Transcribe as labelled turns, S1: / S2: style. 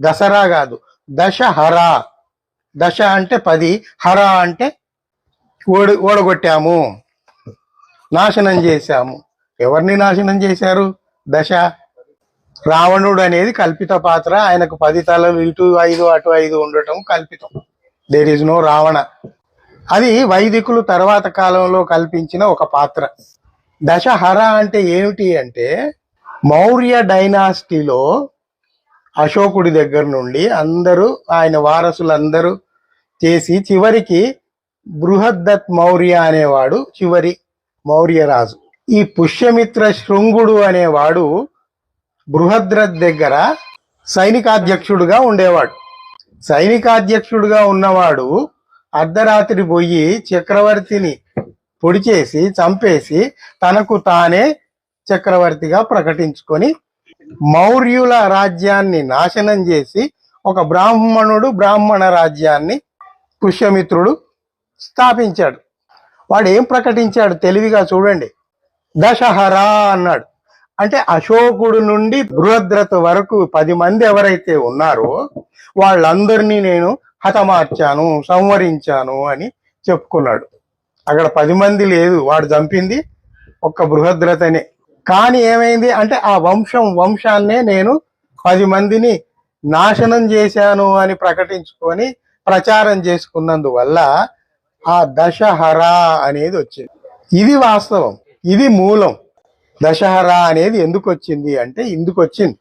S1: దసరా కాదు. దశహర దశ అంటే పది హర అంటే ఓడి ఓడగొట్టాము. నాశనం చేశాము. ఎవరిని నాశనం చేశారు? దశ రావణుడు అనేది కల్పిత పాత్ర. ఆయనకు పది తలలు ఇటు ఐదు అటు ఐదు ఉండటం కల్పితం. There is no Ravana. అది వైదికులు తర్వాత కాలంలో కల్పించిన ఒక పాత్ర. దశహర అంటే ఏమిటి అంటే మౌర్య డైనాసిటీలో అశోకుడి దగ్గర నుండి అందరూ ఆయన వారసులందరూ చేసి చివరికి బృహద్దత్ మౌర్య అనేవాడు చివరి మౌర్య రాజు ఈ పుష్యమిత్ర శృంగుడు అనేవాడు బృహద్రథ్ దగ్గర సైనికాధ్యక్షుడుగా ఉండేవాడు. సైనికాధ్యక్షుడుగా ఉన్నవాడు అర్ధరాత్రి పోయి చక్రవర్తిని పొడి చేసి చంపేసి తనకు తానే చక్రవర్తిగా ప్రకటించుకొని మౌర్యుల రాజ్యాన్ని నాశనం చేసి ఒక బ్రాహ్మణుడు బ్రాహ్మణ రాజ్యాన్ని పుష్యమిత్రుడు స్థాపించాడు. వాడు ఏం ప్రకటించాడు తెలివిగా చూడండి. దశహర అన్నాడు. అంటే అశోకుడు నుండి బృహద్రత వరకు పది మంది ఎవరైతే ఉన్నారో వాళ్ళందరినీ నేను హతమార్చాను సంవరించాను అని చెప్పుకున్నాడు. అక్కడ పది మంది లేదు. వాడు చంపింది ఒక్క బృహద్రతనే. కానీ ఏమైంది అంటే ఆ వంశం వంశాన్నే నేను పది మందిని నాశనం చేశాను అని ప్రకటించుకొని ప్రచారం చేసుకున్నందువల్ల ఆ దశహర అనేది వచ్చింది. ఇది వాస్తవం ఇది మూలం. దశహర అనేది ఎందుకు వచ్చింది అంటే ఇందుకు వచ్చింది.